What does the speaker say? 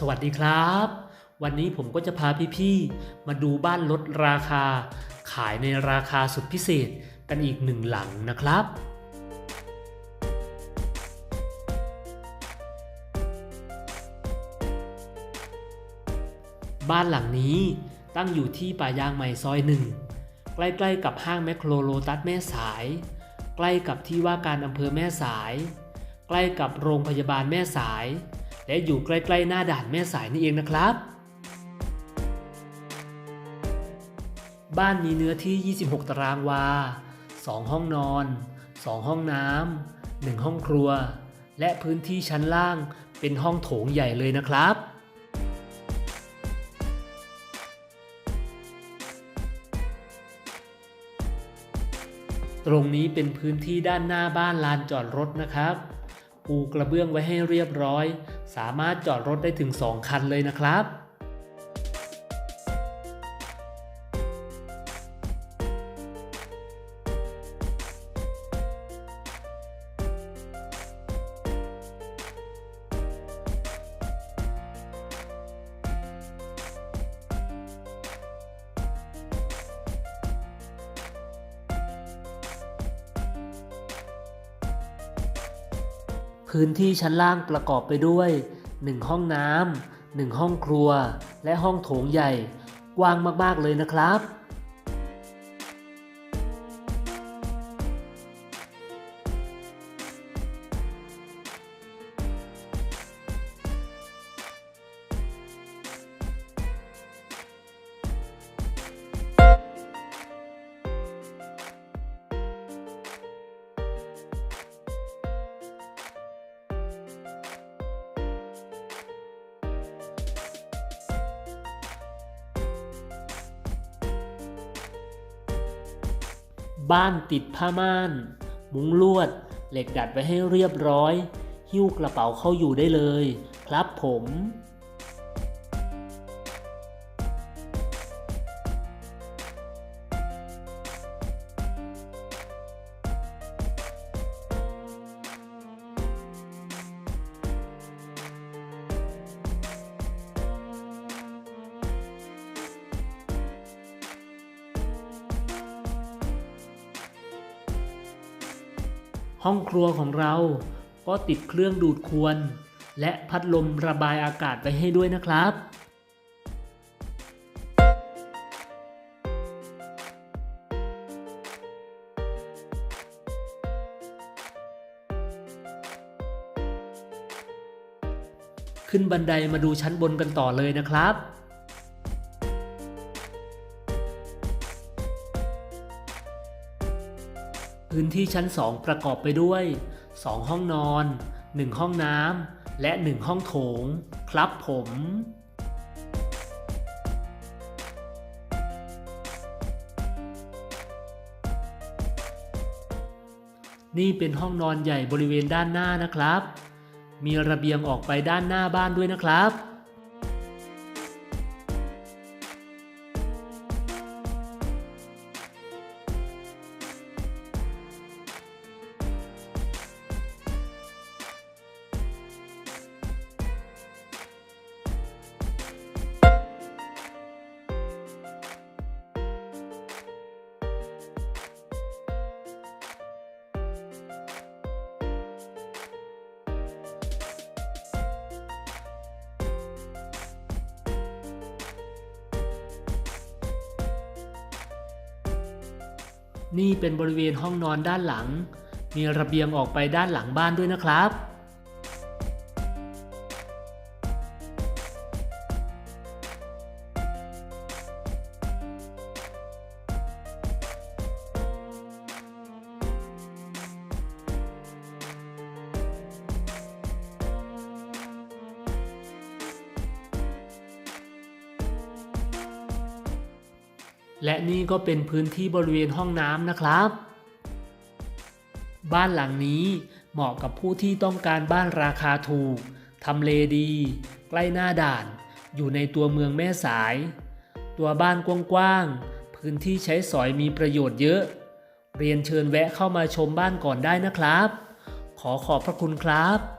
สวัสดีครับ วันนี้ผมก็จะพาพี่ๆ มาดูบ้านลดราคา ขายในราคาสุดพิเศษกันอีกหนึ่งหลังนะครับ บ้านหลังนี้ตั้งอยู่ที่ป่ายางใหม่ซอยหนึ่งใกล้ๆกับห้างแมคโครโลตัสแม่สาย ใกล้กับที่ว่าการอำเภอแม่สาย ใกล้กับโรงพยาบาลแม่สาย และอยู่ใกล้ๆหน้าด่านแม่สายนี่เองนะครับ บ้านมีเนื้อที่ 26 ตารางวา 2 ห้องนอน 2 ห้องน้ำ 1 ห้องครัว และพื้นที่ชั้นล่างเป็นห้องโถงใหญ่เลยนะครับตรงนี้เป็นพื้นที่ด้านหน้าบ้านลานจอดรถนะครับ ปูกระเบื้องไว้ให้เรียบร้อย สามารถจอดรถได้ถึง 2 คันเลยนะครับ พื้นที่ชั้นล่างประกอบไปด้วย 1 ห้องน้ำ1ห้องครัว และห้องโถงใหญ่ กว้างมากๆเลยนะครับ บ้านติดผ้าม่าน มุ้งลวด เหล็กดัดไว้ให้เรียบร้อย หิ้วกระเป๋าเข้าอยู่ได้เลย ครับผม ห้องครัวของเราก็ติดเครื่องดูดควนและพัดลมระบายอากาศไปให้ด้วยนะครับ ขึ้นบันไดมาดูชั้นบนกันต่อเลยนะครับ พื้นที่ชั้น 2 ประกอบไปด้วย 2 ห้องนอน 1 ห้องน้ำ และ 1 ห้องโถง ครับผม นี่เป็นห้องนอนใหญ่บริเวณด้านหน้านะครับ มีระเบียงออกไปด้านหน้าบ้านด้วยนะครับ นี่เป็นบริเวณห้องนอนด้านหลัง มีระเบียงออกไปด้านหลังบ้านด้วยนะครับ และนี่ก็เป็นพื้นที่บริเวณห้องน้ำนะครับ บ้านหลังนี้เหมาะกับผู้ที่ต้องการบ้านราคาถูกทำเลดี ใกล้หน้าด่าน อยู่ในตัวเมืองแม่สาย ตัวบ้านกว้างๆ พื้นที่ใช้สอยมีประโยชน์เยอะ เรียนเชิญแวะเข้ามาชมบ้านก่อนได้นะครับ ขอขอบพระคุณครับ